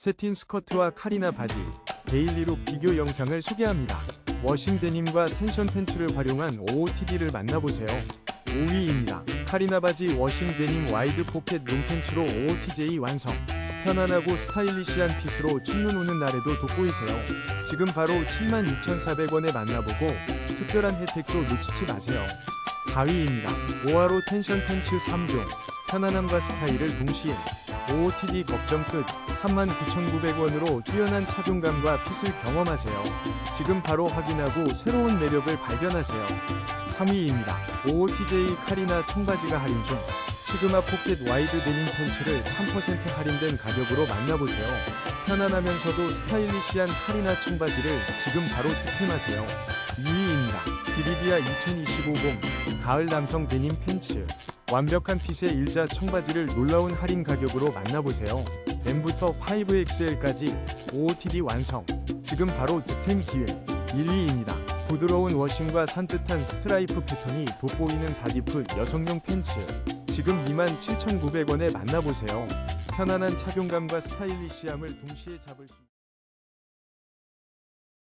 세틴 스커트와 카리나 바지, 데일리룩 비교 영상을 소개합니다. 워싱 데님과 텐션 팬츠를 활용한 OOTD를 만나보세요. 5위입니다. 카리나 바지 워싱 데님 와이드 포켓 롱팬츠로 OOTJ 완성. 편안하고 스타일리시한 핏으로 첫눈 오는 날에도 돋보이세요. 지금 바로 72,400원에 만나보고 특별한 혜택도 놓치지 마세요. 4위입니다. 오하로 텐션 팬츠 3종. 편안함과 스타일을 동시에 OOTD 걱정 끝 39,900원으로 뛰어난 착용감과 핏을 경험하세요. 지금 바로 확인하고 새로운 매력을 발견하세요. 3위입니다. OOTJ 카리나 청바지가 할인 중 시그마 포켓 와이드 데님 팬츠를 3% 할인된 가격으로 만나보세요. 편안하면서도 스타일리시한 카리나 청바지를 지금 바로 득템하세요. 2위입니다. 비비디아 2025봄 가을 남성 데님 팬츠 완벽한 핏의 일자 청바지를 놀라운 할인 가격으로 만나보세요. M부터 5XL까지 OOTD 완성. 지금 바로 득템 기회. 1위입니다. 부드러운 워싱과 산뜻한 스트라이프 패턴이 돋보이는 바디풀 여성용 팬츠. 지금 27,900원에 만나보세요. 편안한 착용감과 스타일리시함을 동시에 잡을 수